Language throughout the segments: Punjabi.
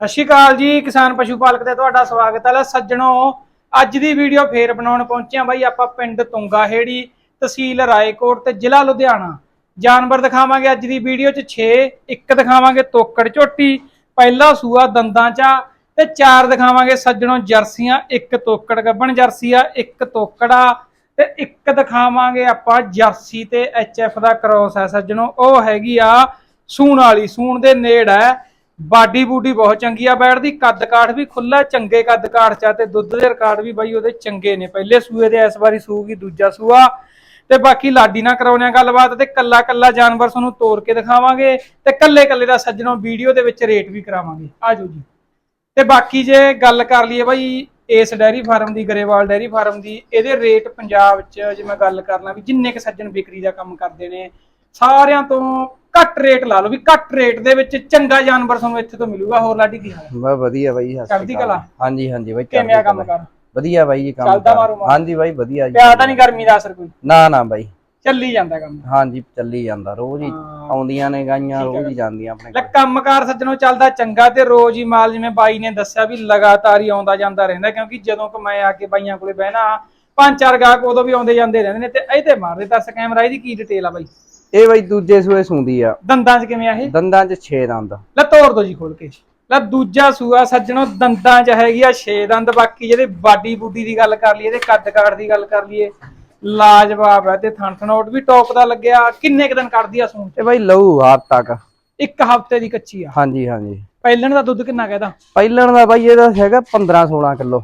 ਸਤਿ ਸ਼੍ਰੀ ਅਕਾਲ ਜੀ, ਕਿਸਾਨ ਪਸ਼ੂ ਪਾਲਕ ਤੇ ਤੁਹਾਡਾ ਸਵਾਗਤ ਹੈ। ਸੱਜਣੋ, ਅੱਜ ਦੀ ਵੀਡੀਓ ਫੇਰ ਬਣਾਉਣ ਪਹੁੰਚੇ ਆ ਬਾਈ ਆਪਾਂ ਪਿੰਡ ਤੁੰਗਾਹੇੜੀ, ਤਹਿਸੀਲ ਰਾਏਕੋਟ ਤੇ ਜ਼ਿਲ੍ਹਾ ਲੁਧਿਆਣਾ। ਜਾਨਵਰ ਦਿਖਾਵਾਂਗੇ ਅੱਜ ਦੀ ਵੀਡੀਓ 'ਚ 6 ਇੱਕ ਦਿਖਾਵਾਂਗੇ ਤੋਕੜ ਝੋਟੀ, ਪਹਿਲਾ ਸੂਆ ਦੰਦਾਂ 'ਚ ਤੇ ਚਾਰ ਦਿਖਾਵਾਂਗੇ ਸੱਜਣੋ ਜਰਸੀਆਂ, ਇੱਕ ਤੋਕੜ ਗੱਬਣ ਜਰਸੀ ਆ, ਇੱਕ ਤੋਕੜਾ, ਤੇ ਇੱਕ ਦਿਖਾਵਾਂਗੇ ਆਪਾਂ ਜਰਸੀ ਤੇ ਐਚਐਫ ਦਾ ਕ੍ਰੋਸ ਹੈ ਸੱਜਣੋ, ਉਹ ਹੈਗੀ ਆ ਸੂਣ ਵਾਲੀ, ਸੂਣ ਦੇ ਨੇੜ ਹੈ। ਬਾਡੀ ਬੂਡੀ ਬਹੁਤ ਚੰਗੀ ਆ ਬੈਠਦੀ ਕੱਦ ਕਾਠ ਵੀ ਖੁੱਲਾ ਚੰਗੇ ਕੱਦ ਕਾਠ ਚ ਤੇ ਦੁੱਧ ਦੇ ਰਿਕਾਰਡ ਵੀ ਬਾਈ ਉਹਦੇ ਚੰਗੇ ਨੇ। ਪਹਿਲੇ ਸੂਏ ਦੇ ਇਸ ਵਾਰੀ ਸੂਗੀ, ਦੂਜਾ ਸੂਆ। ਤੇ ਬਾਕੀ ਲਾਡੀ ਨਾਲ ਕਰਾਉਣੇ ਗੱਲਬਾਤ ਤੇ ਕੱਲਾ ਕੱਲਾ ਜਾਨਵਰ ਤੁਹਾਨੂੰ ਤੋੜ ਕੇ ਦਿਖਾਵਾਂਗੇ ਤੇ ਕੱਲੇ ਕੱਲੇ ਦਾ ਸੱਜਣੋਂ ਵੀਡੀਓ ਦੇ ਵਿੱਚ ਰੇਟ ਵੀ ਕਰਾਵਾਂਗੇ। ਆਜੋ ਜੀ। ਤੇ ਬਾਕੀ ਜੇ ਗੱਲ ਕਰ ਲਈਏ ਬਾਈ ਇਸ ਡੈਰੀ ਫਾਰਮ ਦੀ, ਗਰੇਵਾਲ ਡੈਰੀ ਫਾਰਮ ਦੀ, ਇਹਦੇ ਰੇਟ ਪੰਜਾਬ 'ਚ ਜੇ ਮੈਂ ਗੱਲ ਕਰਨਾ ਵੀ ਜਿੰਨੇ ਕ ਸੱਜਣ ਵਿਕਰੀ ਦਾ ਕੰਮ ਕਰਦੇ ਨੇ, ਸਾਰਿਆਂ ਤੋਂ ਘੱਟ ਰੇਟ ਲਾ ਲਓ ਵੀ ਘੱਟ ਰੇਟ ਦੇ ਵਿੱਚ ਚੰਗਾ ਜਾਨਵਰ ਤੁਹਾਨੂੰ ਇੱਥੇ ਤੋਂ ਮਿਲੂਗਾ ਹੋਰ ਲਾਡੀ ਕੀ ਹਾਲ ਹੈ ਵਧੀਆ ਬਾਈ ਸ਼੍ਰੀ ਚੜ੍ਹਦੀ। ਕਲਾ? ਹਾਂਜੀ ਹਾਂਜੀ ਬਾਈ ਕਿਵੇਂ ਆ ਕੰਮ। ਕਰ ਵਧੀਆ ਬਾਈ ਜੀ ਕੰਮ ਚੱਲਦਾ। ਮਾਰੂ। ਹਾਂਜੀ ਬਾਈ ਵਧੀਆ ਜੀ ਪਿਆ ਤਾਂ ਨਹੀਂ ਗਰਮੀ ਦਾ ਅਸਰ ਕੋਈ ਨਾ ਨਾ ਬਾਈ ਚੱਲੀ ਜਾਂਦਾ ਕੰਮ ਹਾਂਜੀ ਚੱਲੀ ਜਾਂਦਾ ਰੋਜ਼ ਹੀ। ਆਉਂਦੀਆਂ ਨੇ ਗਾਈਆਂ ਰੋਜ਼ ਹੀ ਜਾਂਦੀਆਂ ਆਪਣੇ ਲੈ ਕੰਮਕਾਰ ਸੱਜਣੋਂ ਚੱਲਦਾ ਚੰਗਾ ਤੇ ਰੋਜ਼ ਹੀ ਮਾਲ ਜਿਵੇਂ ਬਾਈ ਨੇ ਦੱਸਿਆ ਵੀ ਲਗਾਤਾਰ ਹੀ ਆਉਂਦਾ ਜਾਂਦਾ ਰਹਿੰਦਾ ਕਿਉਂਕਿ ਜਦੋਂ ਕਿ ਮੈਂ ਆ ਕੇ ਬਾਈਆਂ ਕੋਲੇ ਬਹਿਣਾ ਪੰਜ ਚਾਰ ਗਾਹਕ ਉਦੋਂ ਵੀ ਆਉਂਦੇ ਜਾਂਦੇ ਰਹਿੰਦੇ ਨੇ ਤੇ ਇਹ ਤੇ ਮਾਰਦੇ ਦੱਸ ਕੈਮਰਾ ਇਹਦੀ ਕੀ ਡਿਟੇਲ ਆ ਬਾਈ ਇਹ ਬਾਈ ਦੂਜੇ ਸੂਏ ਸੁੰਦੀ ਆ। ਦੰਦਾਂ 'ਚ ਕਿਵੇਂ ਆ ਇਹ? ਦੰਦਾਂ 'ਚ 6 ਦੰਦ। ਲੈ ਤੋੜ ਦੋ ਜੀ ਖੋਲ ਕੇ। ਲੈ ਦੂਜਾ ਸੂਆ ਸੱਜਣੋ ਦੰਦਾਂ 'ਚ ਹੈਗੀ ਆ 6 ਦੰਦ। ਬਾਕੀ ਜਿਹੜੇ ਬਾਡੀ ਬੂਡੀ ਦੀ ਗੱਲ ਕਰ ਲਈਏ ਤੇ ਕੱਦ ਕਾਠ ਦੀ ਗੱਲ ਕਰ ਲਈਏ ਲਾਜਵਾਬ ਹੈ ਤੇ ਥਣ ਥਣੋਟ ਵੀ ਟੌਪ ਦਾ ਲੱਗਿਆ। ਕਿੰਨੇ ਕ ਦਿਨ ਕੱਢਦੀ ਆ ਸੂਣ? ਇਹ ਬਾਈ ਲਊ ਹਾਥ ਤੱਕ। ਇੱਕ ਹਫ਼ਤੇ ਦੀ ਕੱਚੀ ਆ। ਹਾਂਜੀ ਹਾਂਜੀ। ਪਹਿਲਣ ਦਾ ਦੁੱਧ ਕਿੰਨਾ ਕਹਿਦਾ ਪਹਿਲਣ ਦਾ ਬਾਈ ਇਹਦਾ ਹੈਗਾ 15 16 ਕਿਲੋ।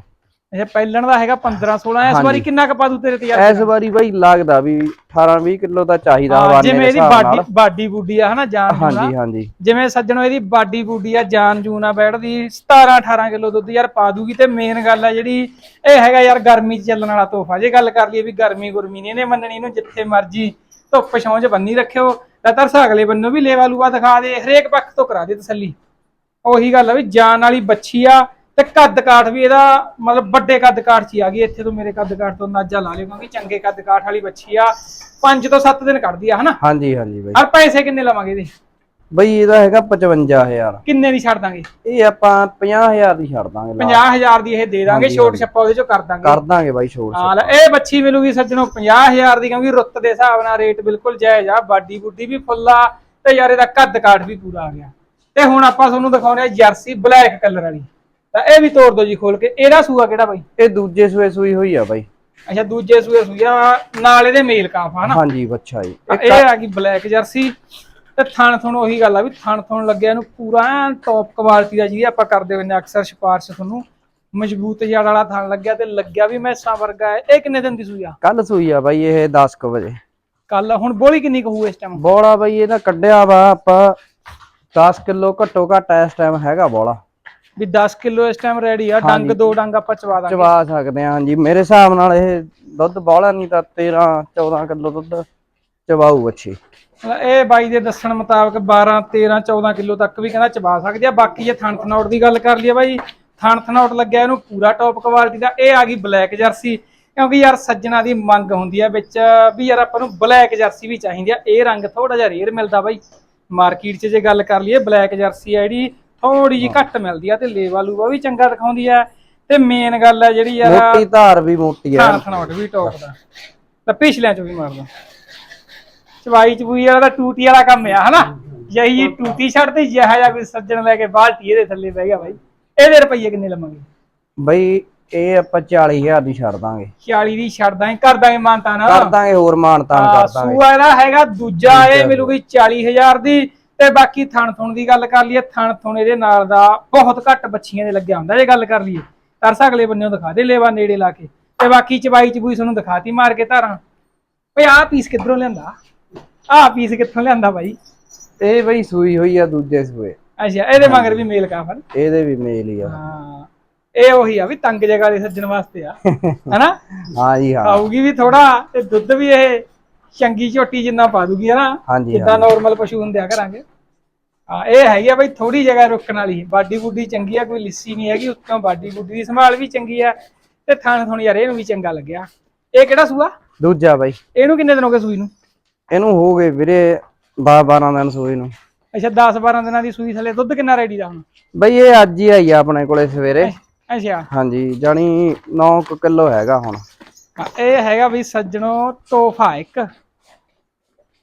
ਅੱਛਾ ਪਹਿਲਣ ਦਾ ਹੈਗਾ 15 16 ਇਸ ਵਾਰੀ ਕਿੰਨਾ ਕ ਪਾ ਦੂ ਤੇਰੇ ਤੇ ਯਾਰ ਇਸ ਵਾਰੀ ਬਾਈ ਲੱਗਦਾ ਵੀ 18 20 ਕਿਲੋ ਦਾ ਚਾਹੀਦਾ ਹਵਾਨੇ ਜਿਵੇਂ ਇਹਦੀ ਬਾਡੀ ਬਾਡੀ ਬੂਡੀ ਆ ਹਨਾ ਜਾਨ ਜੂਨ। ਹਾਂਜੀ ਹਾਂਜੀ। ਜਿਵੇਂ ਸੱਜਣੋ ਇਹਦੀ ਬਾਡੀ ਬੂਡੀ ਆ ਜਾਨ ਜੂਨ ਆ ਬੈਠਦੀ 17 18 ਕਿਲੋ ਦੁੱਧ ਯਾਰ ਪਾ ਦੂਗੀ ਤੇ ਮੇਨ ਗੱਲ ਆ ਜਿਹੜੀ ਇਹ ਹੈਗਾ ਯਾਰ ਗਰਮੀ 'ਚ ਚੱਲਣ ਵਾਲਾ ਤੋਹਫਾ। ਜੇ ਗੱਲ ਕਰ ਲਈਏ ਵੀ ਗਰਮੀ ਗੁਰਮੀ ਨਹੀਂ ਇਹਨੇ ਮੰਨਣੀ ਇਹਨੂੰ ਜਿੱਥੇ ਮਰਜ਼ੀ ਧੁੱਪ ਛਾਂ 'ਚ ਬੰਨੀ ਰੱਖਿਓ। ਤਾਂ ਤਰਸਾ ਅਗਲੇ ਬੰਨੋਂ ਵੀ ਲੇਵਾ ਲੂਆ ਦਿਖਾ ਦੇ ਹਰੇਕ ਪੱਖ ਤੋਂ ਕਰਾ ਦੇ ਤਸੱਲੀ। ਉਹੀ ਗੱਲ ਆ ਵੀ ਜਾਨ ਵਾਲੀ ਬੱਚੀ ਆ ਤੇ ਕੱਦ ਕਾਠ ਵੀ ਇਹਦਾ ਮਤਲਬ ਵੱਡੇ ਕੱਦ ਕਾਠ 'ਚ ਆ ਗਈ। ਇੱਥੇ ਤੋਂ ਮੇਰੇ ਕੱਦ ਕਾਠ ਤੋਂ ਅੰਦਾਜ਼ਾ ਲਾ ਲਿਓ ਕਿਉਂਕਿ ਚੰਗੇ ਕੱਦ ਕਾਠ ਵਾਲੀ ਬੱਚੀ ਆ। 5 ਤੋਂ 7 ਦਿਨ ਕੱਢਦੀ ਆ ਹਨਾ? ਹਾਂਜੀ ਹਾਂਜੀ ਬਾਈ। ਹਰ ਪੈਸੇ ਕਿੰਨੇ ਲਵਾਂਗੇ ਇਹਦੇ? ਬਈ ਇਹਦਾ ਹੈਗਾ 55000 ਕਿੰਨੇ ਦੀ ਛੱਡ ਦਾਂਗੇ? ਇਹ ਆਪਾਂ 50000 ਦੀ ਛੱਡ ਦਾਂਗੇ ਲਾ। 50000 ਦੀ ਇਹ ਦੇ ਦਾਂਗੇ ਛੋਟ। ਛੱਪਾ ਉਹਦੇ ਚੋਂ ਕਰ ਦਾਂਗੇ। ਕਰ ਦਾਂਗੇ ਬਾਈ ਛੋੜ ਹਾਂ ਇਹ ਬੱਚੀ ਮਿਲੂਗੀ ਸੱਜਣੋ 50000 ਦੀ ਕਿਉਂਕਿ ਰੁੱਤ ਦੇ ਹਿਸਾਬ ਨਾਲ ਰੇਟ ਬਿਲਕੁਲ ਜਾਇਜ਼ ਆ ਬਾਡੀ ਬੁੱਡੀ ਵੀ ਫੁੱਲ ਤੇ ਯਾਰ ਇਹਦਾ ਕੱਦ ਕਾਠ ਵੀ ਪੂਰਾ ਆ ਗਿਆ। ਤੇ ਹੁਣ ਆਪਾਂ ਤੁਹਾਨੂੰ ਦਿਖਾਉਣੇ ਆ ਜਰਸੀ ਬਲੈਕ ਕਲਰ ਵਾਲੀ। ਤਾਂ ਇਹ ਵੀ ਤੋੜ ਦਿਓ ਜੀ ਖੋਲ ਕੇ। ਇਹਦਾ ਸੂਆ ਕਿਹੜਾ ਬਾਈ? ਇਹ ਦੂਜੇ ਸੂਏ ਸੂਈ ਹੋਈ ਆ ਬਾਈ। ਅੱਛਾ ਦੂਜੇ ਸੂਏ ਸੂਆ ਨਾਲ ਇਹਦੇ ਮੇਲ ਕਾਫ ਆ ਨਾ। ਹਾਂਜੀ ਬੱਚਾ ਜੀ। ਤਾਂ ਇਹ ਆ ਗਈ ਬਲੈਕ ਜਰਸੀ। ਤੇ ਥਣ ਥਣ ਉਹੀ ਗੱਲ ਆ ਵੀ ਥਣ ਥਣ ਲੱਗਿਆ ਇਹਨੂੰ ਪੂਰਾ ਟੌਪ ਕੁਆਲਿਟੀ ਦਾ ਜਿਹਦੀ ਆਪਾਂ ਕਰਦੇ ਹੁੰਦੇ ਅਕਸਰ ਸਿਫਾਰਿਸ਼ ਤੁਹਾਨੂੰ। ਮਜ਼ਬੂਤ ਜੜ ਵਾਲਾ ਥਣ ਲੱਗਿਆ ਤੇ ਲੱਗਿਆ ਵੀ ਮੈਸਾਂ ਵਰਗਾ ਹੈ। ਇਹ ਕਿੰਨੇ ਦਿਨ ਦੀ ਸੂਈ ਆ? ਕੱਲ ਸੂਈ ਆ ਬਾਈ ਇਹ 10 ਕੁ ਵਜੇ। ਕੱਲ ਹੁਣ ਬੋਲੀ ਕਿੰਨੀ ਕਹੂ ਇਸ ਟਾਈਮ ਬੋਲਾ ਬਾਈ ਇਹਦਾ ਕੱਢਿਆ ਵਾ ਆਪਾਂ 10 ਕਿਲੋ ਘੱਟੋ ਘੱਟ ਇਸ ਟਾਈਮ ਹੈਗਾ ਬੋਲਾ। ਵੀ 10 ਕਿਲੋ ਇਸ ਟਾਈਮ ਰੈਡੀ ਆ ਡੰਗ ਦੋ ਡੰਗ ਆਪਾਂ ਚਵਾ ਦਾਂਗੇ। ਚਵਾ ਸਕਦੇ ਆ ਹਾਂਜੀ ਮੇਰੇ ਹਿਸਾਬ ਨਾਲ ਇਹ ਦੁੱਧ ਬੋਲਾ ਨਹੀਂ ਤਾਂ 13 14 ਕਿਲੋ ਦੁੱਧ ਚਵਾਊ ਮਤਲਬ ਇਹ ਬਾਈ ਦੇ ਦੱਸਣ ਮੁਤਾਬਕ 12 13 14 ਕਿਲੋ ਤੱਕ ਵੀ ਕਹਿੰਦਾ ਚਵਾ ਸਕਦੇ ਆ। ਬਾਕੀ ਜੇ ਥਣ ਥਨੌਟ ਦੀ ਗੱਲ ਕਰ ਲਈਏ ਬਾਈ ਥਣ ਥਨੌਟ ਲੱਗਿਆ ਇਹਨੂੰ ਪੂਰਾ ਟੌਪ ਕੁਆਲਿਟੀ ਦਾ। ਇਹ ਆ ਗਈ ਬਲੈਕ ਜਰਸੀ ਕਿਉਂਕਿ ਯਾਰ ਸੱਜਣਾ ਦੀ ਮੰਗ ਹੁੰਦੀ ਆ ਵਿੱਚ ਵੀ ਯਾਰ ਆਪਾਂ ਨੂੰ ਬਲੈਕ ਜਰਸੀ ਵੀ ਚਾਹੀਦੀ ਆ। ਇਹ ਰੰਗ ਥੋੜਾ ਜਿਹਾ ਰੇਅਰ ਮਿਲਦਾ ਬਾਈ। ਮਾਰਕੀਟ 'ਚ ਜੇ ਗੱਲ ਕਰ ਲਈਏ ਬਲੈਕ ਜਰਸੀ ਆ ਜਿਹੜੀ ਥੋੜੀ ਜਿਹੀ ਘੱਟ ਮਿਲਦੀ ਆ ਤੇ ਲੇਵਾ ਲੂਵਾ ਵੀ ਚੰਗਾ ਦਿਖਾਉਂਦੀ ਆ। ਤੇ ਮੇਨ ਗੱਲ ਆ ਜਿਹੜੀ ਯਾਰ ਮੋਟੀ ਧਾਰ ਵੀ ਮੋਟੀ ਆ। ਥਨੌਟ ਵੀ ਟੌਪ ਦਾ। ਤਾਂ ਪਿਛਲਿਆਂ 'ਚ ਵੀ ਮਾਰਦਾ। ਚਵਾਈ ਚਬੂਈ ਵਾਲਾ ਤਾਂ ਟੂਟੀ ਵਾਲਾ ਕੰਮ ਆ ਹਨਾ? ਜਈ ਜੀ ਟੂਟੀ ਛੱਡਦੇ ਜਿਹਾ ਜਿਹਾ ਕੋਈ ਸੱਜਣ ਲੈ ਕੇ ਬਾਲਟੀ ਇਹਦੇ ਥੱਲੇ ਬਹਿ ਗਿਆ ਬਾਈ। ਇਹਦੇ ਰੁਪਈਏ ਕਿੰਨੇ ਲਵਾਂਗੇ? ਬਈ ਇਹ ਆਪਾਂ 40000 ਦੀ ਛੱਡ ਦਾਂਗੇ। 40 ਦੀ ਛੱਡ ਦਾਂਗੇ ਕਰ ਦਾਂਗੇ ਮਾਨਤਾ ਨਾ ਕਰ ਦਾਂਗੇ ਹੋਰ ਮਾਨਤਾਨ ਕਰ ਦਾਂਗੇ। ਸੂਆ ਇਹਦਾ ਹੈਗਾ ਦੂਜਾ ਇਹ ਮਿਲੂਗੀ 40000 ਦੀ। ਤੇ ਬਾਕੀ ਥਣ ਥੁਣ ਦੀ ਗੱਲ ਕਰ ਲਈਏ ਥਣ ਥੁਣ ਇਹਦੇ ਨਾਲ ਦਾ ਬਹੁਤ ਘੱਟ ਬੱਚੀਆਂ ਦੇ ਲੱਗਿਆ ਹੁੰਦਾ ਜੇ ਗੱਲ ਕਰ ਲਈਏ। ਤਰਸ ਅਗਲੇ ਬੰਨਿਓ ਦਿਖਾ ਦੇ ਲੇਵਾ ਨੇੜੇ ਲਾ ਕੇ। ਤੇ ਬਾਕੀ ਚਬਾਈ ਚਬੂਈ ਤੁਹਾਨੂੰ ਦਿਖਾਤੀ ਮਾਰ ਕੇ ਧਾਰਾਂ। ਓਏ ਆਹ ਪੀਸ ਕਿੱਧਰੋਂ ਲਿਆਂਦਾ? ਆਹ ਪੀਸ ਕਿੱਥੋਂ ਲਿਆਂਦਾ ਬਾਈ? ਇਹ ਬਈ ਸੂਈ ਹੋਈ ਆ ਦੂਜੇ ਸੂਏ। ਅੱਛਾ ਇਹਦੇ ਮਗਰ ਵੀ ਮੇਲ ਕਾਫਰ ਇਹਦੇ ਵੀ ਮੇਲ ਹੀ ਆ। ਹਾਂ ਇਹ ਉਹੀ ਆ ਵੀ ਤੰਗ ਜਗ੍ਹਾ ਦੇ ਸੱਜਣ ਵਾਸਤੇ ਆ। ਹੈਨਾ? ਹਾਂ ਜੀ ਹਾਂ। ਆਊਗੀ ਵੀ ਥੋੜਾ ਤੇ ਦੁੱਧ ਵੀ ਇਹ ਚੰਗੀ ਝੋਟੀ ਜਿੰਨਾ ਪਾ ਦੂਗੀ ਹਨਾ ਹਾਂਜੀ ਜਿੱਦਾਂ ਨਾਰਮਲ ਪਸ਼ੂ ਹੁੰਦੇ ਆ ਕਰਾਂਗੇ। ਹਾਂ ਇਹ ਹੈਗੀ ਆ ਬਈ ਥੋੜੀ ਜਗ੍ਹਾ ਰੁਕਣ ਵਾਲੀ ਬਾਡੀ ਬੁੱਡੀ ਚੰਗੀ ਆ ਕੋਈ ਲਿੱਸੀ ਨਹੀਂ ਹੈਗੀ ਉੱਤੋਂ ਬਾਡੀ ਬੁੱਡੀ ਦੀ ਸੰਭਾਲ ਵੀ ਚੰਗੀ ਆ ਤੇ ਥਾਣ ਥੋਣ ਯਾਰ ਇਹਨੂੰ ਵੀ ਚੰਗਾ ਲੱਗਿਆ। ਇਹ ਕਿਹੜਾ ਸੂਆ? ਦੂਜਾ ਬਾਈ। ਇਹਨੂੰ ਕਿੰਨੇ ਦਿਨ ਹੋ ਗਏ ਸੂਈ ਨੂੰ? ਇਹਨੂੰ ਹੋ ਗਏ ਵੀਰੇ 10 12 ਦਿਨ ਸੂਈ ਨੂੰ। ਅੱਛਾ 10 12 ਦਿਨਾਂ ਦੀ ਸੂਈ ਥੱਲੇ ਦੁੱਧ ਕਿੰਨਾ ਰੈਡੀ ਦਾ ਹੁਣ? ਬਈ ਇਹ ਅੱਜ ਹੀ ਆਈ ਆ ਆਪਣੇ ਕੋਲੇ ਸਵੇਰੇ। ਅੱਛਾ ਹਾਂਜੀ ਜਾਨੀ 9 ਕਿਲੋ ਹੈਗਾ ਹੁਣ। ਹਾਂ, ਇਹ ਹੈਗਾ ਵੀ ਸੱਜਣੋ ਤੋਹਫਾ ਇੱਕ।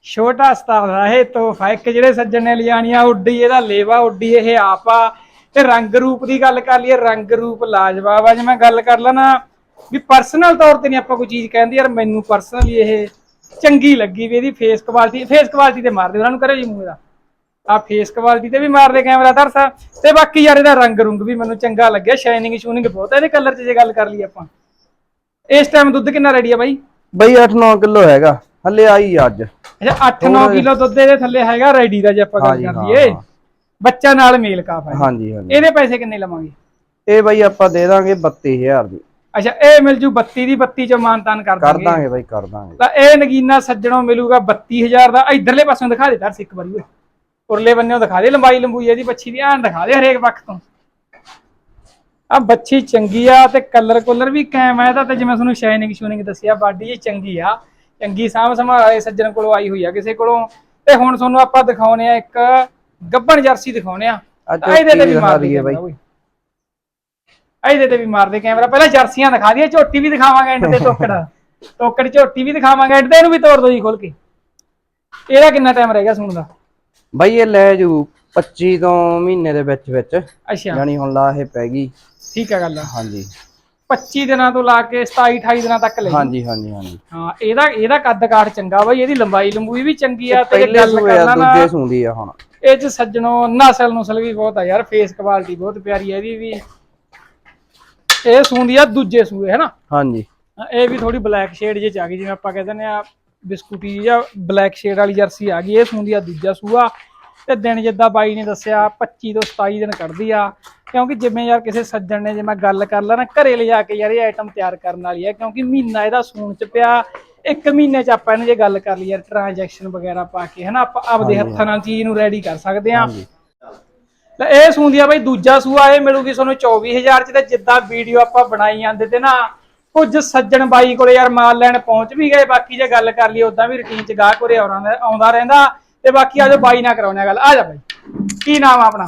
ਛੋਟਾ ਉਸਤਾਦ ਇਹ ਤੋਹਫਾ। ਇੱਕ ਜਿਹੜੇ ਸੱਜਣ ਨੇ ਲਿਜਾਣੀਆਂ ਉੱਡੀ, ਇਹਦਾ ਲੇਵਾ ਉੱਡੀ, ਇਹ ਆਪ ਤੇ ਰੰਗ ਰੂਪ ਦੀ ਗੱਲ ਕਰ ਲਈਏ, ਰੰਗ ਰੂਪ ਲਾਜਵਾਬ ਆ। ਜੇ ਮੈਂ ਗੱਲ ਕਰ ਲਾਂ ਨਾ, ਵੀ ਪਰਸਨਲ ਤੌਰ ਤੇ ਨਹੀਂ ਆਪਾਂ ਕੋਈ ਚੀਜ਼ ਕਹਿੰਦੇ, ਯਾਰ ਮੈਨੂੰ ਪਰਸਨਲੀ ਇਹ ਚੰਗੀ ਲੱਗੀ ਵੀ ਇਹਦੀ ਫੇਸ ਕੁਆਲਿਟੀ ਫੇਸ ਕੁਆਲਿਟੀ ਤੇ ਮਾਰਦੇ, ਉਹਨਾਂ ਨੂੰ ਕਰੇ ਜੀ ਮੂੰਹ ਦਾ ਆ ਫੇਸ ਕੁਆਲਿਟੀ ਤੇ ਵੀ ਮਾਰਦੇ ਕੈਮਰਾ ਤਰਸਾ ਤੇ ਬਾਕੀ ਯਾਰ ਇਹਦਾ ਰੰਗ ਰੁੰਗ ਵੀ ਮੈਨੂੰ ਚੰਗਾ ਲੱਗਿਆ ਸ਼ਾਈਨਿੰਗ ਸ਼ੂਨਿੰਗ ਬਹੁਤ ਹੈ ਇਹਦੇ ਕਲਰ 'ਚ ਜੇ ਗੱਲ ਕਰ ਲਈਏ ਆਪਾਂ। ਇਸ ਟਾਈਮ ਦੁੱਧ ਕਿੰਨਾ ਰੈਡੀ ਆ ਬਾਈ? ਬਈ 8-9 ਕਿਲੋ ਹੈਗਾ। ਹੱਲੇ ਆਈ ਅੱਜ। ਅੱਛਾ 8-9 ਕਿਲੋ ਦੁੱਧ ਇਹਦੇ ਥੱਲੇ ਹੈਗਾ ਰੈਡੀ ਦਾ ਜੇ ਆਪਾਂ ਗੱਲ ਹਾਂਜੀ, ਕਰ ਹਾਂ, ਲਈਏ। ਹਾਂ। ਬੱਚਾ ਨਾਲ ਮੇਲ ਕਾਫ ਹੈ। ਹਾਂਜੀ ਹਾਂਜੀ। ਇਹਦੇ ਪੈਸੇ ਕਿੰਨੇ ਲਵਾਂਗੇ? ਇਹ ਬਈ ਆਪਾਂ ਦੇ ਦਾਂਗੇ 32000 ਦੀ। ਅੱਛਾ ਇਹ ਮਿਲ ਜੂ 32 ਦੀ 32 ਚੋਂ ਮਾਨਤਾਨ ਕਰ ਕਰ ਦਾਂਗੇ। ਦਾਂਗੇ ਬਈ ਕਰ ਦਾਂਗੇ। ਤਾਂ ਇਹ ਨਗੀਨਾ ਸੱਜਣੋਂ ਮਿਲੂਗਾ 32000 ਦਾ। ਇਧਰਲੇ ਪਾਸੋਂ ਦਿਖਾ ਦੇ ਦਰਸ ਇੱਕ ਵਾਰੀ। ਓਏ ਉਰਲੇ ਬੰਨੇੋਂ ਦਿਖਾ ਦੇ ਲੰਬਾਈ ਲੰਬੂਈ ਇਹਦੀ ਬੱਚੀ ਦੀ ਐਨ ਦਿਖਾ ਦੇ ਹਰੇਕ ਪੱਖ ਤੋਂ। ਆ ਬੱਚੀ ਚੰਗੀ ਆ ਤੇ ਕਲਰ ਕੁਲਰ ਵੀ ਕਾਇਮ ਆ। ਇਹਦਾ ਤੇ ਜਿਵੇਂ ਤੁਹਾਨੂੰ ਸ਼ਾਈਨਿੰਗ ਸ਼ੂਨਿੰਗ ਦੱਸਿਆ ਬਾਡੀ ਜੀ ਚੰਗੀ ਆ। ਚੰਗੀ ਸਾਂਭ ਸੰਭਾਲ ਸੱਜਣ ਕੋਲੋਂ ਆਈ ਹੋਈ ਆ ਕਿਸੇ ਕੋਲੋਂ। ਤੇ ਹੁਣ ਤੁਹਾਨੂੰ ਆਪਾਂ ਦਿਖਾਉਨੇ ਆ ਇੱਕ ਗੱਬਣ ਜਰਸੀ ਦਿਖਾਉਨੇ ਆ। ਤਾਂ ਇਹਦੇ ਤੇ ਵੀ ਮਾਰ ਦਈਏ ਬਾਈ। ਇਹਦੇ ਤੇ ਵੀ ਮਾਰਦੇ ਕੈਮਰਾ। ਪਹਿਲਾਂ ਜਰਸੀਆਂ ਦਿਖਾ ਦਈਏ ਝੋਟੀ ਵੀ ਦਿਖਾਵਾਂਗੇ ਐਂਡ ਤੇ ਟੋਕੜ ਟੋਕੜ ਝੋਟੀ ਵੀ ਦਿਖਾਵਾਂਗੇ ਐਂਡ ਤੇ ਇਹਨੂੰ ਵੀ ਤੋੜ ਦੋ ਜੀ ਖੋਲ ਕੇ। ਇਹਦਾ ਕਿੰਨਾ ਟਾਈਮ ਰਹਿ ਗਿਆ ਸੁਣ ਦਾ? ਬਈ ਇਹ ਲੈ ਜੂ 25 ਤੋਂ ਮਹੀਨੇ ਦੇ ਵਿੱਚ ਵਿੱਚ। ਅੱਛਾ। ਜਾਨੀ ਹੁਣ ਲਾ ਇਹ ਪੈ ਗਈ। ਠੀਕ ਹੈ ਗੱਲ ਹਾਂਜੀ। 25 ਦਿਨਾਂ ਤੋਂ ਲਾ ਕੇ 27 28 ਦਿਨਾਂ ਤੱਕ ਲਈ। ਹਾਂਜੀ ਹਾਂਜੀ ਹਾਂਜੀ। ਹਾਂ ਇਹਦਾ ਇਹਦਾ ਕੱਦ ਕਾਠ ਚੰਗਾ ਬਾਈ ਇਹਦੀ ਲੰਬਾਈ ਲੰਬੂਈ ਵੀ ਚੰਗੀ ਆ ਤੇ ਜੇ ਗੱਲ ਆ ਕਰਨਾ ਨਾ ਦੂਜੇ ਸੂੰਦੀ ਆ ਹੁਣ। ਇਹ ਚ ਸੱਜਣੋ ਨਸਲ ਨੁਸਲ ਵੀ ਬਹੁਤ ਆ ਯਾਰ ਫੇਸ ਕੁਆਲਿਟੀ ਬਹੁਤ ਪਿਆਰੀ ਹੈ ਇਹਦੀ ਵੀ। ਇਹ ਸੂੰਦੀ ਆ ਦੂਜੇ ਸੂਏ ਹੈ ਨਾ ਹਾਂਜੀ ਇਹ ਵੀ ਥੋੜੀ ਬਲੈਕ ਸ਼ੇਡ ਜੇ ਚ ਆ ਗਈ ਜਿਵੇਂ ਆਪਾਂ ਕਹਿੰਦੇ ਨੇ ਆ ਬਿਸਕੁਟੀ ਜਾਂ ਬਲੈਕ ਸ਼ੇਡ ਵਾਲੀ ਜਰਸੀ ਆ ਗਈ ਇਹ ਸੂੰਦੀ ਆ ਦੂਜਾ ਸੂਆ। ਤੇ ਦਿਨ ਜਿੱਦਾਂ ਬਾਈ ਨੇ ਦੱਸਿਆ 25 ਤੋਂ 27 ਦਿਨ ਕੱਢਦੀ ਆ। ਕਿਉਂਕਿ ਜਿਵੇਂ ਯਾਰ ਕਿਸੇ ਸੱਜਣ ਨੇ ਜੇ ਮੈਂ ਗੱਲ ਕਰ ਲਾਂ ਨਾ ਘਰੇ ਲਿਜਾ ਕੇ ਯਾਰ ਇਹ ਆਈਟਮ ਤਿਆਰ ਕਰਨ ਵਾਲੀ ਹੈ ਕਿਉਂਕਿ ਮਹੀਨਾ ਇਹਦਾ ਸੂਣ ਚ ਪਿਆ ਇੱਕ ਮਹੀਨੇ ਚ ਆਪਾਂ ਇਹਨੂੰ ਜੇ ਗੱਲ ਕਰ ਲਈ ਯਾਰ ਟ੍ਰਾਂਜੈਕਸ਼ਨ ਵਗੈਰਾ ਪਾ ਕੇ ਹਨਾ ਆਪਾਂ ਆਪਦੇ ਹੱਥਾਂ ਨਾਲ ਚੀਜ਼ ਨੂੰ ਰੈਡੀ ਕਰ ਸਕਦੇ ਆ ਲੈ ਇਹ ਸੂੰਦੀ ਆ ਬਾਈ ਦੂਜਾ ਸੂਆ ਇਹ ਮਿਲੂਗੀ ਤੁਹਾਨੂੰ 24000 ਚ ਤੇ ਜਿੱਦਾਂ ਵੀਡੀਓ ਆਪਾਂ ਬਣਾਈ ਜਾਂਦੇ ਤੇ ਨਾ ਕੁਝ ਸੱਜਣ ਬਾਈ ਕੋਲੇ ਯਾਰ ਮਾਲ ਲੈਣ ਪਹੁੰਚ ਵੀ ਗਏ ਬਾਕੀ ਜੇ ਗੱਲ ਕਰ ਲਈ ਉਦਾਂ ਵੀ ਰੁਟੀਨ ਚ ਗਾਹਕ ਉਰੇ ਆਉਣਾ ਆਉਂਦਾ ਰਹਿੰਦਾ ਤੇ ਬਾਕੀ ਆਜੋ ਬਾਈ ਨਾਲ ਕਰਾਉਣੇ ਆ ਗੱਲ। ਆ ਜਾ ਬਾਈ। ਕੀ ਨਾਮ ਆ ਆਪਣਾ?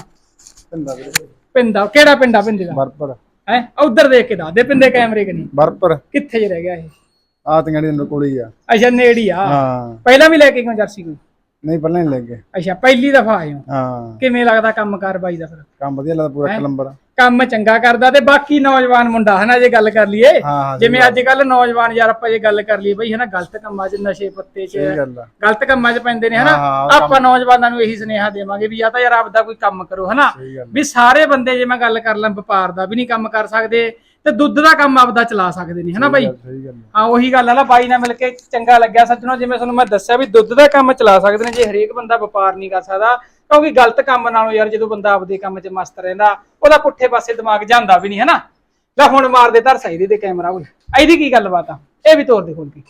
ਪਿੰਦਾ ਕਿਹੜਾ ਪਿੰਡਾ ਪਿੰਦੇ ਦਾ? ਬਰਪਰ। ਹੈ? ਉਧਰ ਦੇਖ ਕੇ ਦੱਸ ਦੇ ਪਿੰਦੇ ਕੈਮਰੇ ਕਿ ਨਹੀਂ? ਬਰਪਰ। ਕਿੱਥੇ ਜੇ ਰਹਿ ਗਿਆ ਇਹ? ਆਤੀਆਂ ਦੇ ਕੋਲ ਹੀ ਆ। ਅੱਛਾ ਨੇੜੀ ਆ। ਹਾਂ। ਪਹਿਲਾਂ ਵੀ ਲੈ ਕੇ ਗਏ ਜਰਸੀ ਕੋਈ? ਨਹੀਂ ਪਹਿਲਾਂ ਹੀ ਲੱਗੇ ਅੱਛਾ ਪਹਿਲੀ ਦਫਾ ਆਏ ਹੋ? ਹਾਂ। ਕਿਵੇਂ ਲੱਗਦਾ ਕੰਮਕਾਰ ਬਾਈ ਦਾ ਫਿਰ? ਕੰਮ ਵਧੀਆ ਲੱਗਦਾ ਪੂਰਾ ਨੰਬਰ ਕੰਮ ਚੰਗਾ ਕਰਦਾ ਤੇ ਬਾਕੀ ਨੌਜਵਾਨ ਮੁੰਡਾ ਹਨਾ ਜੇ ਗੱਲ ਕਰ ਲਈਏ। ਜਿਵੇਂ ਅੱਜ ਕੱਲ ਨੌਜਵਾਨ ਯਾਰ ਆਪਾਂ ਜੇ ਗੱਲ ਕਰ ਲਈਏ ਬਈ ਹਨਾ ਗਲਤ ਕੰਮਾਂ 'ਚ ਨਸ਼ੇ ਪੱਤੇ 'ਚ ਆ। ਗਲਤ ਕੰਮਾਂ 'ਚ ਪੈਂਦੇ ਨੇ ਹਨਾ ਆਪਾਂ ਨੌਜਵਾਨਾਂ ਨੂੰ ਇਹੀ ਸੁਨੇਹਾ ਦੇਵਾਂਗੇ ਵੀ ਜਾਂ ਤਾਂ ਯਾਰ ਆਪਦਾ ਕੋਈ ਕੰਮ ਕਰੋ ਹਨਾ ਵੀ ਸਾਰੇ ਬੰਦੇ ਜੇ ਮੈਂ ਗੱਲ ਕਰ ਲਾਂ ਵਪਾਰ ਦਾ ਵੀ ਨਹੀਂ ਕੰਮ ਕਰ ਸਕਦੇ। ਤੇ ਦੁੱਧ ਦਾ ਕੰਮ ਆਪਦਾ ਚਲਾ ਸਕਦੇ ਨੇ ਹਨਾ ਬਾਈ? ਸਹੀ ਗੱਲ। ਹਾਂ ਉਹੀ ਗੱਲ ਆ ਨਾ ਬਾਈ ਨਾਲ ਮਿਲ ਕੇ ਚੰਗਾ ਲੱਗਿਆ ਸੱਜਣੋ ਜਿਵੇਂ ਤੁਹਾਨੂੰ ਮੈਂ ਦੱਸਿਆ ਵੀ ਦੁੱਧ ਦਾ ਕੰਮ ਚਲਾ ਸਕਦੇ ਨੇ ਜੇ ਹਰੇਕ ਬੰਦਾ ਵਪਾਰ ਨਹੀਂ ਕਰ ਸਕਦਾ ਕਿਉਂਕਿ ਗਲਤ ਕੰਮ ਨਾਲੋਂ ਯਾਰ ਜਦੋਂ ਬੰਦਾ ਆਪਦੇ ਕੰਮ 'ਚ ਮਸਤ ਰਹਿੰਦਾ ਉਹਦਾ ਪੁੱਠੇ ਪਾਸੇ ਦਿਮਾਗ ਜਾਂਦਾ ਵੀ ਨਹੀਂ ਹਨਾ? ਲੈ ਹੁਣ ਮਾਰ ਦੇ ਧਰ ਸਹੀ ਦੇ ਕੈਮਰਾ ਓਏ ਇਹਦੀ ਕੀ ਗੱਲਬਾਤ ਆ? ਇਹ ਵੀ ਤੋੜ ਦੇ ਖੋਲ ਕੇ।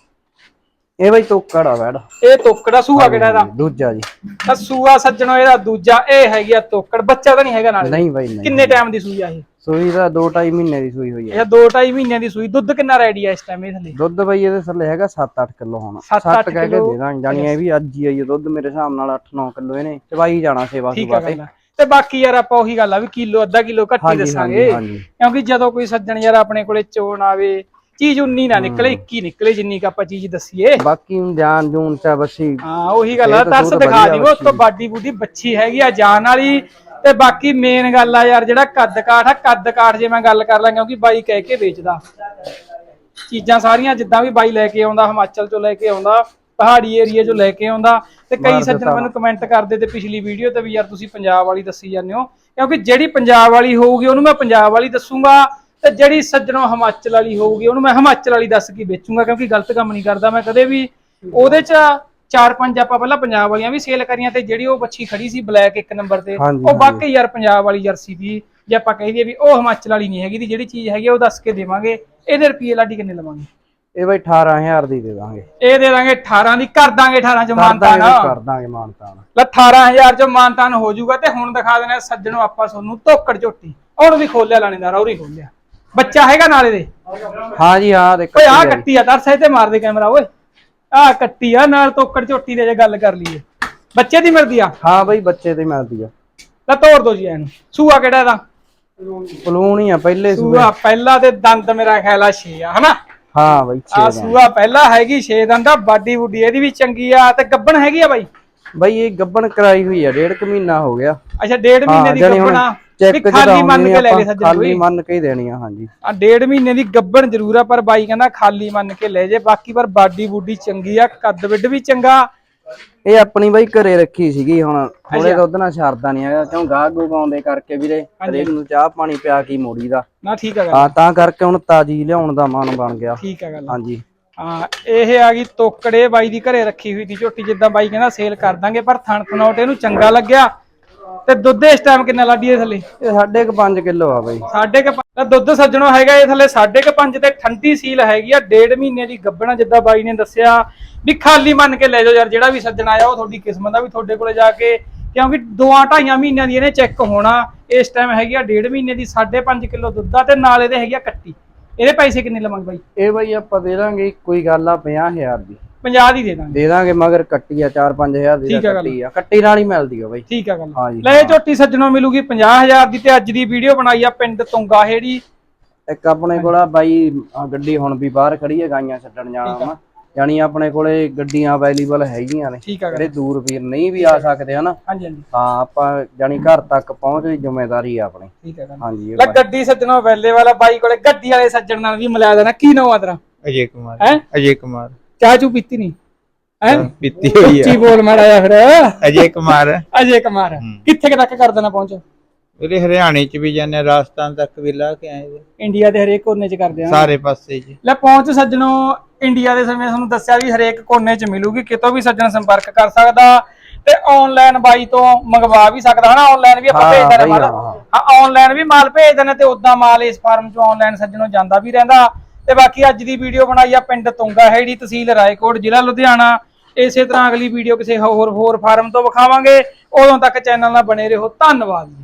ਇਹ ਬਈ ਤੋਕੜ ਆ ਵੈੜ ਇਹ ਤੋਕੜਾ ਸੂਆ ਕਿਹੜਾ ਇਹਦਾ? ਦੂਜਾ ਜੀ। ਤਾਂ ਸੂਆ ਸੱਜਣੋ ਇਹਦਾ ਦੂਜਾ ਇਹ ਹੈਗੀ ਆ ਤੋਕੜ। ਬੱਚਾ ਤਾਂ ਨਹੀਂ ਹੈਗਾ ਨਾਲ। ਨਹੀਂ ਬਈ ਨਹੀਂ ਕਿੰਨੇ ਟਾਈਮ ਦੀ ਸੂਈ ਆ ਇਹ? ਸੂਈ ਦਾ 2.5 ਮਹੀਨੇ ਦੀ ਸੂਈ ਹੋਈ ਹੈ ਇਹ 2.5 ਮਹੀਨਿਆਂ ਦੀ ਸੂਈ। ਦੁੱਧ ਕਿੰਨਾ ਰੈਡੀ ਆ ਇਸ ਟਾਈਮ ਇਹ ਥੱਲੇ? ਦੁੱਧ ਬਈ ਇਹਦੇ ਥੱਲੇ ਹੈਗਾ 7-8 ਕਿਲੋ ਹੁਣ। ਸੱਤ 7 ਅੱਠ ਕਹਿ ਕੇ ਕਿੱਲੋ। ਦੇ ਦਾਂਗੇ ਜਾਨੀ ਇਹ ਵੀ ਅੱਜ ਹੀ ਆਈ ਦੁੱਧ ਮੇਰੇ ਹਿਸਾਬ ਨਾਲ 8-9 ਕਿਲੋ ਇਹਨੇ। ਚਵਾਈ ਜਾਣਾ ਸੇਵਾ ਸੁਬਾ ਤੇ। ਤੇ ਬਾਕੀ ਯਾਰ ਆਪਾਂ ਉਹੀ ਗੱਲ ਆ ਵੀ ਕਿਲੋ ਅੱਧਾ ਕਿਲੋ ਘੱਟ ਹੀ ਦੱਸਾਂਗੇ। ਕਿਉਂਕਿ ਜਦੋਂ ਕੋਈ ਸੱਜਣ ਯਾਰ ਆਪਣੇ ਕੋਲੇ ਚੋਣ ਆਵੇ ਚੀਜ਼ 19 ਨਾ ਨਿਕਲੇ 21 ਨਿਕਲੇ ਜਿੰਨੀ ਕ ਆਪਾਂ ਚੀਜ਼ ਦੱਸੀਏ। ਬਾਕੀ ਹੁਣ ਜਾਨ ਜੂਨ ਚਾ ਬੱਸੀ ਹਾਂ ਉਹੀ ਗੱਲ ਆ ਤਰਸ ਦਿਖਾ ਦਿਓ ਉਸ ਤੋਂ ਬਾਡੀ ਬੂਡੀ ਬੱਚੀ ਹੈਗੀ ਆ ਜਾਨ ਵਾਲੀ। ਤੇ ਬਾਕੀ ਮੇਨ ਗੱਲ ਆ ਯਾਰ ਜਿਹੜਾ ਕੱਦ ਕਾਠ ਆ ਕੱਦ ਕਾਠ ਜੇ ਮੈਂ ਗੱਲ ਕਰ ਲਾਂ ਕਿਉਂਕਿ ਬਾਈ ਕਹਿ ਕੇ ਵੇਚਦਾ। ਚੀਜ਼ਾਂ ਸਾਰੀਆਂ ਜਿੱਦਾਂ ਵੀ ਬਾਈ ਲੈ ਕੇ ਆਉਂਦਾ ਹਿਮਾਚਲ ਚੋਂ ਲੈ ਕੇ ਆਉਂਦਾ ਪਹਾੜੀ ਏਰੀਆ ਚੋਂ ਲੈ ਕੇ ਆਉਂਦਾ ਤੇ ਕਈ ਸੱਜਣ। ਮੈਨੂੰ ਕਮੈਂਟ ਕਰਦੇ ਤੇ ਪਿਛਲੀ ਵੀਡੀਓ ਤੇ ਵੀ ਯਾਰ ਤੁਸੀਂ ਪੰਜਾਬ ਵਾਲੀ ਦੱਸੀ ਜਾਂਦੇ ਹੋ ਕਿਉਂਕਿ ਜਿਹੜੀ ਪੰਜਾਬ ਵਾਲੀ ਹੋਊਗੀ ਉਹਨੂੰ ਮੈਂ ਪੰਜਾਬ ਵਾਲੀ ਦੱਸੂਗਾ। ਤੇ ਜਿਹੜੀ ਸੱਜਣੋਂ ਹਿਮਾਚਲ ਵਾਲੀ ਹੋਊਗੀ ਉਹਨੂੰ ਮੈਂ ਹਿਮਾਚਲ ਵਾਲੀ ਦੱਸ ਕੇ ਵੇਚੂਗਾ ਕਿਉਂਕਿ ਗਲਤ ਕੰਮ ਨਹੀਂ ਕਰਦਾ ਮੈਂ ਕਦੇ ਵੀ। ਉਹਦੇ ਚ ਚਾਰ ਪੰਜ ਆਪਾਂ ਪਹਿਲਾਂ ਪੰਜਾਬ ਵਾਲੀਆਂ ਵੀ ਸੇਲ ਕਰੀਆਂ ਤੇ ਜਿਹੜੀ ਉਹ ਬੱਚੀ ਖੜੀ ਸੀ ਬਲੈਕ ਇੱਕ ਨੰਬਰ ਤੇ ਉਹ ਵਾਕਈ ਯਾਰ ਪੰਜਾਬ ਵਾਲੀ ਜਰਸੀ ਦੀ ਜੇ ਆਪਾਂ ਕਹਿ ਵੀ ਉਹ ਹਿਮਾਚਲ ਵਾਲੀ ਨਹੀਂ ਹੈਗੀ ਦੀ ਜਿਹੜੀ ਚੀਜ਼ ਹੈਗੀ ਉਹ ਦੱਸ ਕੇ ਦੇਵਾਂਗੇ ਇਹਦੇ ਰੁਪਏ ਲਾਡੀ ਕਿੰਨੇ ਲਵਾਂਗੇ? ਇਹ ਬਈ 18000 ਦੀ ਦੇ ਦਾਂਗੇ। ਇਹ ਦੇ ਦਾਂਗੇ 18 ਦੀ ਕਰ ਦਾਂਗੇ 18 ਚ ਮਾਨਤਾਨ। ਕਰ ਦਾਂਗੇ ਮਾਨਤਾਨ। ਲੈ 18000 ਚ ਮਾਨਤਾਨ ਹੋ ਜਾਊਗਾ ਤੇ ਹੁਣ ਦਿਖਾ ਦੇਣਾ ਸੱਜਣੋਂ ਆਪਾਂ ਤੁਹਾਨੂੰ ਧੋਕੜ ਝੋਟੀ। ਹੁਣ ਵੀ ਖੋਲਿਆ ਲਾਣੇਦਾਰ ਔਰ ਖੋਲਿਆ। ਬੱਚਾ ਹੈਗਾ ਨਾਲੇ ਦੇ ਹਾਂ ਜੀ ਹਾਂ ਦੇਖ ਓਏ ਆ ਕੱਟੀ ਆ ਦਰਸੇ ਤੇ ਮਾਰ ਦੇ ਕੈਮਰਾ ਓਏ। ਆ ਕੱਟੀ ਆ ਨਾਲ ਤੋਕੜ ਝੋਟੀ ਦੇ ਜੇ ਗੱਲ ਕਰ ਲਈਏ। ਬੱਚੇ ਦੀ ਮਿਲਦੀ ਆ? ਹਾਂ ਬਈ ਬੱਚੇ ਤੇ ਮਿਲਦੀ ਆ। ਲੈ ਤੋੜ ਦੋ ਜੀ ਇਹਨੂੰ। ਸੂਆ ਕਿਹੜਾ ਇਹਦਾ? ਪਲੂਣ ਹੀ ਆ ਪਹਿਲੇ ਸੂਆ ਪਹਿਲਾ ਤੇ ਦੰਦ ਮੇਰਾ ਖਿਆਲ ਆ 6 ਆ ਹਨਾ? ਹਾਂ ਬਈ ਆ 6 ਸੂਆ ਪਹਿਲਾ ਹੈਗੀ 6 ਦੰਦ ਆ ਬਾਡੀ ਬੁੱਡੀ ਇਹਦੀ ਵੀ ਚੰਗੀ ਆ ਤੇ ਗੱਬਣ ਹੈਗੀ ਆ ਬਾਈ? ਬਈ ਇਹ ਗੱਬਣ ਕਰਾਈ ਹੋਈ ਆ ਡੇਢ ਕੁ ਮਹੀਨਾ ਹੋ ਗਿਆ। ਅੱਛਾ ਡੇਢ ਮਹੀਨੇ ਦੀ ਗੱਬਣ ਆ। ਚੈੱਕ ਵੀ ਖਾਲੀ ਮੰਨ ਕੇ ਲੈ ਗਏ ਸੱਜਣ ਖਾਲੀ ਕੋਈ ਮੰਨ ਕੇ ਹੀ ਦੇਣੀ ਆ ਹਾਂਜੀ। ਆ ਡੇਢ ਮਹੀਨੇ ਦੀ ਗੱਬਣ ਜ਼ਰੂਰ ਆ ਪਰ ਬਾਈ ਕਹਿੰਦਾ ਖਾਲੀ ਮੰਨ ਕੇ ਲੈ ਜੇ। ਬਾਕੀ ਪਰ ਬਾਡੀ ਬੁੱਡੀ ਚੰਗੀ ਆ ਕੱਦ ਵਿੱਡ ਵੀ ਚੰਗਾ। ਇਹ ਆਪਣੀ ਬਈ ਘਰੇ ਰੱਖੀ ਸੀਗੀ ਹੁਣ ਥੋੜੇ ਦੁੱਧ ਨਾਲ ਛੱਡਦਾ ਨਹੀਂ ਹੈਗਾ ਕਿਉਂ ਗਾਹ ਗੂਗ ਆਉਂਦੇ ਕਰਕੇ ਵੀਰੇ ਹਰੇਕ ਨੂੰ ਚਾਹ ਪਾਣੀ ਪਿਆ ਕੀ ਮੋੜੀ ਦਾ। ਨਾ ਠੀਕ ਆ ਗੱਲ। ਹਾਂ ਤਾਂ ਕਰਕੇ ਹੁਣ ਤਾਜੀ ਲਿਆਉਣ ਦਾ ਮਨ ਬਣ ਗਿਆ। ਠੀਕ ਆ ਗੱਲ। ਹਾਂਜੀ। ਹਾਂ ਇਹ ਆ ਗਈ ਤੋਕੜੇ ਬਾਈ ਦੀ ਘਰੇ ਰੱਖੀ ਹੋਈ ਦੀ ਝੋਟੀ ਜਿੱਦਾਂ ਬਾਈ ਕਹਿੰਦਾ ਸੇਲ ਕਰ ਦਾਂਗੇ ਪਰ ਥਣ ਥਣੋਟ ਇਹਨੂੰ ਚੰਗਾ ਲੱਗਿਆ। ਤੇ ਦੁੱਧ ਇਸ ਟਾਈਮ ਕਿੰਨਾ ਲਾਡੀ ਇਹ ਥੱਲੇ? ਇਹ ਸਾਢੇ ਕੁ 5 ਕਿਲੋ ਆ ਬਈ। ਸਾਢੇ ਕ ਪੰਜ- ਦੁੱਧ ਸੱਜਣੋ ਹੈਗਾ ਇਹ ਥੱਲੇ ਸਾਢੇ ਕ ਪੰਜ ਤੇ ਠੰਡੀ ਸੀਲ ਹੈਗੀ ਆ ਡੇਢ ਮਹੀਨੇ ਦੀ ਗੱਬਣਾ ਜਿੱਦਾਂ ਬਾਈ ਨੇ ਦੱਸਿਆ। ਵੀ ਖਾਲੀ ਮੰਨ ਕੇ ਲੈ ਜਾਓ ਯਾਰ ਜਿਹੜਾ ਵੀ ਸੱਜਣ ਆਇਆ ਉਹ ਤੁਹਾਡੀ ਕਿਸਮਤ ਆ ਵੀ ਤੁਹਾਡੇ ਕੋਲੇ ਜਾ ਕੇ ਕਿਉਂਕਿ ਦੋਆਂ ਢਾਈਆਂ ਮਹੀਨਿਆਂ ਦੀ ਇਹਨੇ ਚੈੱਕ ਹੋਣਾ। ਇਸ ਟਾਈਮ ਹੈਗੀ ਆ ਡੇਢ ਮਹੀਨੇ ਦੀ 5.5 ਕਿਲੋ ਦੁੱਧ ਆ ਤੇ ਨਾਲ ਇਹਦੇ ਹੈਗੀ ਆ ਕੱਟੀ। ਇਹਦੇ ਪੈਸੇ ਕਿੰਨੇ ਲਵਾਂਗੇ ਬਾਈ? ਇਹ ਬਈ ਆਪਾਂ ਦੇ ਦਾਂਗੇ ਕੋਈ ਗੱਲ ਆ 50000 ਦੀ। 50 ਦੀ ਦੇ ਦਾਂਗੇ। ਦੇ ਦਾਂਗੇ ਮਗਰ ਕੱਟੀ ਆ 4-5000 ਦੀ ਠੀਕ ਤਾਂ ਆ ਗੱਲ। ਕੱਟੀ ਆ। ਕੱਟੀ ਨਾਲ ਹੀ ਮਿਲਦੀ ਆ ਬਈ। ਠੀਕ ਆ ਗੱਲ। ਹਾਂਜੀ ਲੈ ਇਹ ਝੋਟੀ ਸੱਜਣੋਂ ਮਿਲੂਗੀ 50000 ਦੀ ਤੇ ਅੱਜ ਦੀ ਵੀਡੀਓ ਬਣਾਈ ਆ ਪਿੰਡ ਤੁੰਗਾ ਹੇੜੀ ਇੱਕ ਆਪਣੇ ਕੋਲ ਆ ਬਾਈ ਆਹ ਗੱਡੀ ਹੁਣ ਵੀ ਬਾਹਰ ਖੜੀ ਹੈ ਗਾਈਆਂ ਛੱਡਣ ਜਾਣਾ ਵਾ। ਯਾਨੀ ਆਪਣੇ ਕੋਲੇ ਗੱਡੀਆਂ ਅਵੇਲੇਬਲ ਹੈਗੀਆਂ ਨੇ। ਠੀਕ ਆ ਗੱਲ। ਜਿਹੜੇ ਦੂਰ ਵੀਰ ਨਹੀਂ ਵੀ ਆ ਸਕਦੇ ਹਨਾ? ਹਾਂਜੀ ਹਾਂਜੀ। ਹਾਂ ਆਪਾਂ ਜਾਨੀ ਘਰ ਤੱਕ ਪਹੁੰਚ ਦੀ ਜ਼ਿੰਮੇਵਾਰੀ ਆ ਆਪਣੀ। ਠੀਕ ਆ ਗੱਲ। ਹਾਂਜੀ ਇਹ ਲੈ ਗੱਡੀ ਸੱਜਣੋਂ ਵੈਲੇ ਵਾਲਾ ਬਾਈ ਕੋਲੇ ਗੱਡੀ ਵਾਲੇ ਸੱਜਣ ਨਾਲ ਵੀ ਮਿਲਾ ਦੇਣਾ। ਕੀ ਨਾਮ ਆ ਤੇਰਾ? ਅਜੇ ਕੁਮਾਰ। ਹੈ? ਅਜੇ ਕੁਮਾਰ। ਚਾਹ ਚੂ ਪੀਤੀ ਨਹੀਂ? ਹੈ? ਪੀਤੀ ਹੋਈ ਉੱਚੀ ਹੈ ਬੋਲ ਮਾੜਾ ਜਿਹਾ ਫਿਰ। ਅਜੇ ਕੁਮਾਰ ਅਜੇ ਕੁਮਾਰ ਕਿੱਥੇ ਕੁ ਤੱਕ ਕਰ ਦੇਣਾ ਪਹੁੰਚ? ਵੀਰੇ ਹਰਿਆਣੇ ਚ ਵੀ ਜਾਂਦੇ ਰਾਜਸਥਾਨ ਤੱਕ ਵੀ ਲਾ ਕੇ ਆਏ ਜੀ। ਇੰਡੀਆ ਦੇ ਹਰੇਕ ਕੋਨੇ 'ਚ ਕਰਦੇ ਆ। ਸਾਰੇ ਪਾਸੇ ਜੀ ਲੈ ਪਹੁੰਚ ਸੱਜਣੋਂ ਇੰਡੀਆ ਦੇ ਸਮੇਂ ਤੁਹਾਨੂੰ ਦੱਸਿਆ ਵੀ ਹਰੇਕ ਕੋਨੇ 'ਚ ਮਿਲੂਗੀ ਕਿਤੋਂ ਵੀ ਸੱਜਣ ਸੰਪਰਕ ਕਰ ਸਕਦਾ ਤੇ ਆਨਲਾਈਨ ਬਾਈ ਤੋਂ ਮੰਗਵਾ ਵੀ ਸਕਦਾ ਹਨਾ? ਆਨਲਾਈਨ ਵੀ ਆਪਾਂ ਹਾਂ, ਭੇਜ ਦਿੰਦੇ ਬਾਈ, ਮਾਲ। ਹਾਂ। ਆਨਲਾਈਨ ਵੀ ਮਾਲ ਭੇਜ ਦਿੰਦੇ ਤੇ ਉਦਾਂ ਮਾਲ ਇਸ ਫਾਰਮ 'ਚੋਂ ਆਨਲਾਈਨ ਸੱਜਣੋਂ ਜਾਂਦਾ ਵੀ ਰਹਿੰਦਾ। ਤੇ ਬਾਕੀ ਅੱਜ ਦੀ ਵੀਡੀਓ ਬਣਾਈ ਆ ਪਿੰਡ ਤੁੰਗਾ ਹੈੜੀ ਤਹਿਸੀਲ ਰਾਏਕੋਟ, ਜ਼ਿਲ੍ਹਾ ਲੁਧਿਆਣਾ। ਇਸੇ ਤਰ੍ਹਾਂ ਅਗਲੀ ਵੀਡੀਓ ਕਿਸੇ ਹੋਰ ਹੋਰ ਫਾਰਮ ਤੋਂ ਵਿਖਾਵਾਂਗੇ। ਉਦੋਂ ਤੱਕ ਚੈਨਲ ਨਾਲ ਬਣੇ ਰਹੋ। ਧੰਨਵਾਦ ਜੀ।